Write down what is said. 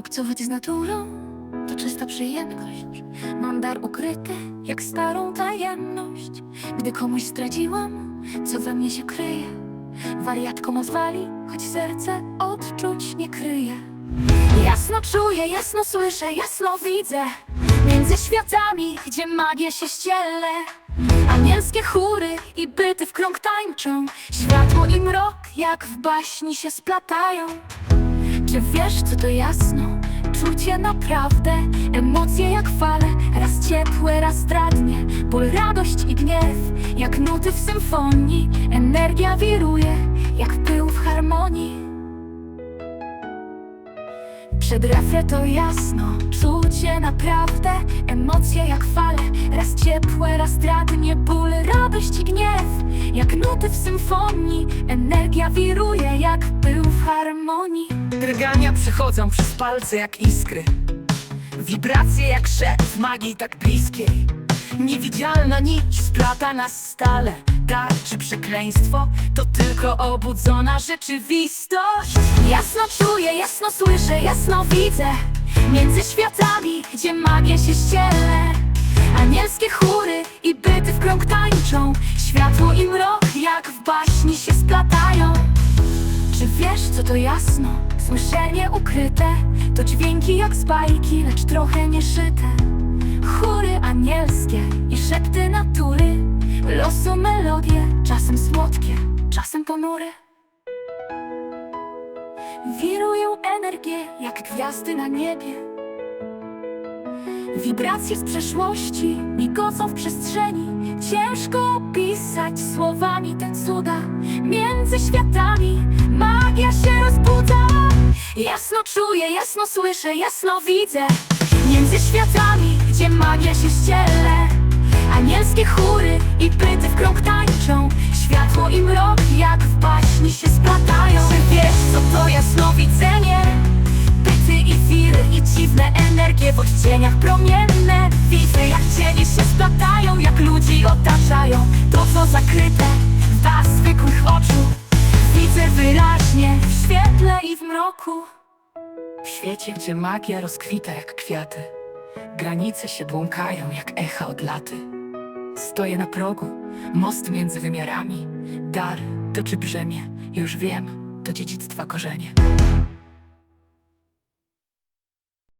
Obcować z naturą to czysta przyjemność. Mam dar ukryty, jak starą tajemność. Gdy komuś zdradziłam, co we mnie się kryje, wariatką nazwali, choć serce odczuć nie kryje. Jasno czuję, jasno słyszę, jasno widzę Między światami, gdzie magia się ściele Anielskie chóry i byty w krąg tańczą Światło i mrok, jak w baśni się splatają Czy wiesz, co to jasno? Czucie naprawdę Emocje jak fale. Raz ciepłe, raz zdradnie Ból, radość i gniew Jak nuty w symfonii. Energia wiruje Jak pył w harmonii. Przed to jasno, czucie naprawdę Emocje jak fale, raz ciepłe, raz zdradnie Ból, radość i gniew, jak nuty w symfonii Energia wiruje jak pył w harmonii. Drgania przechodzą przez palce jak iskry. Wibracje jak szept magii tak bliskiej Niewidzialna nić splata nas stale. Czy przekleństwo to tylko obudzona rzeczywistość. Jasno czuję, jasno słyszę, jasno widzę. Między światami, gdzie magia się ściele. Anielskie chóry Światło i mrok jak w baśni się splatają. Czy wiesz co to jasno? Słyszenie ukryte To dźwięki jak z bajki, lecz trochę nieszyte. Chóry anielskie i szepty natury Losu melodie, czasem słodkie, czasem ponury. Wirują energie jak gwiazdy na niebie Wibracje z przeszłości migocą w przestrzeni. Ciężko opisać słowami te cuda. Między światami magia się rozbudza. Jasno czuję, jasno słyszę, jasno widzę. Między światami, gdzie magia się ściele. Anielskie chóry i byty w krąg tańczą. Światło odcieniach promienne. Widzę jak cienie się splatają, jak ludzi otaczają To co zakryte da zwykłych oczu. Widzę wyraźnie w świetle i w mroku. W świecie, gdzie magia rozkwita jak kwiaty. Granice się błąkają jak echa od laty. Stoję na progu, most między wymiarami. Dar to czy brzemię, już wiem, to dziedzictwa korzenie